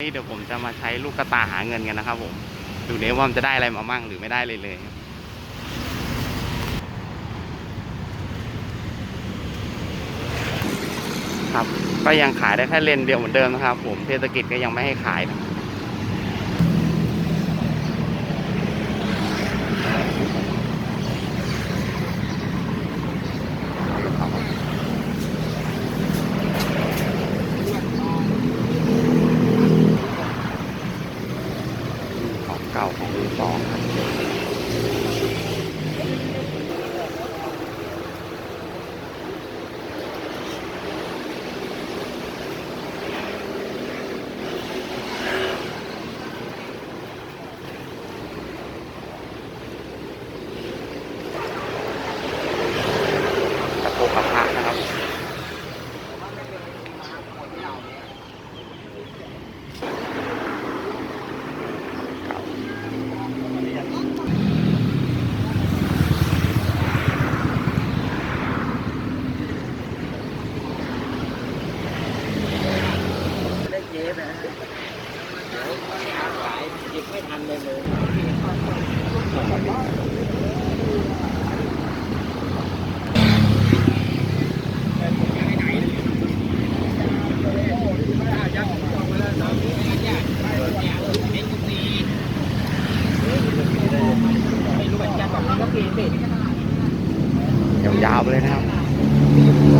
นี่เดี๋ยวผมจะมาใช้ลูกกระตาหาเงินกันนะครับผม ดูเนี้ว่ามันจะได้อะไรมามั่งหรือไม่ได้เลยเลยครับ ก็ยังขายได้แค่เลนเดียวเหมือนเดิมนะครับ ผมเทศกิจก็ยังไม่ให้ขายนะของเก่าของมือสองครับ กระโปรงกระพะนะครับ ได้เจ๊ไปนะเดี๋ยวค้าขายหยิบไม่ทันเล ยเลยยาวๆไปเลยนะครับ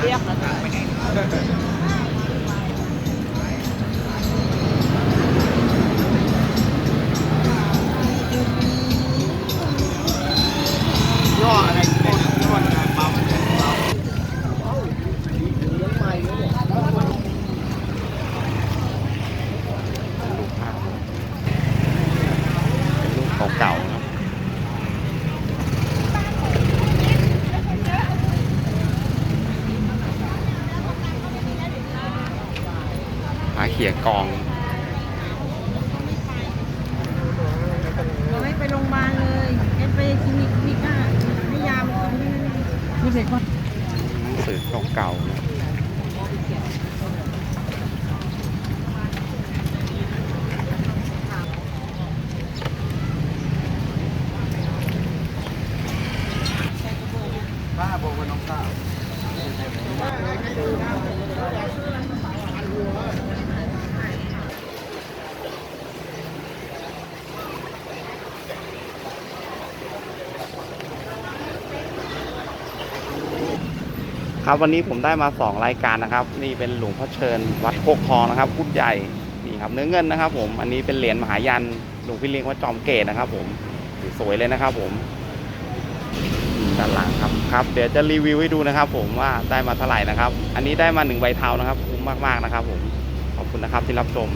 เรีย ยกองเราให้ไปโรงพยาบาลเลยให้ไปคลินิกคลินิกอะให้ยามาตรงนี้มีเด็กว่าหนังสือเก่าๆนะป้าบอกว่าน้องข้าว ครับวันนี้ผมได้มาสองรายการนะครับ นี่เป็นหลวงพ่อเชิญวัดโคกทองนะครับพุทธใหญ่นี่ครับเนื้อเงินนะครับ ผมอันนี้เป็นเหรียญมหายันหลวงพี่เลี้ยงว่าจอมเกตนะครับ ผมสวยเลยนะครับ ผมด้านหลังครับครับ เดี๋ยวจะรีวิวให้ดูนะครับ ผมว่าได้มาเท่าไหร่นะครับ อันนี้ได้มาหนึ่งใบเทานะครับคุ้มมากๆนะครับ ผมขอบคุณนะครับที่รับชม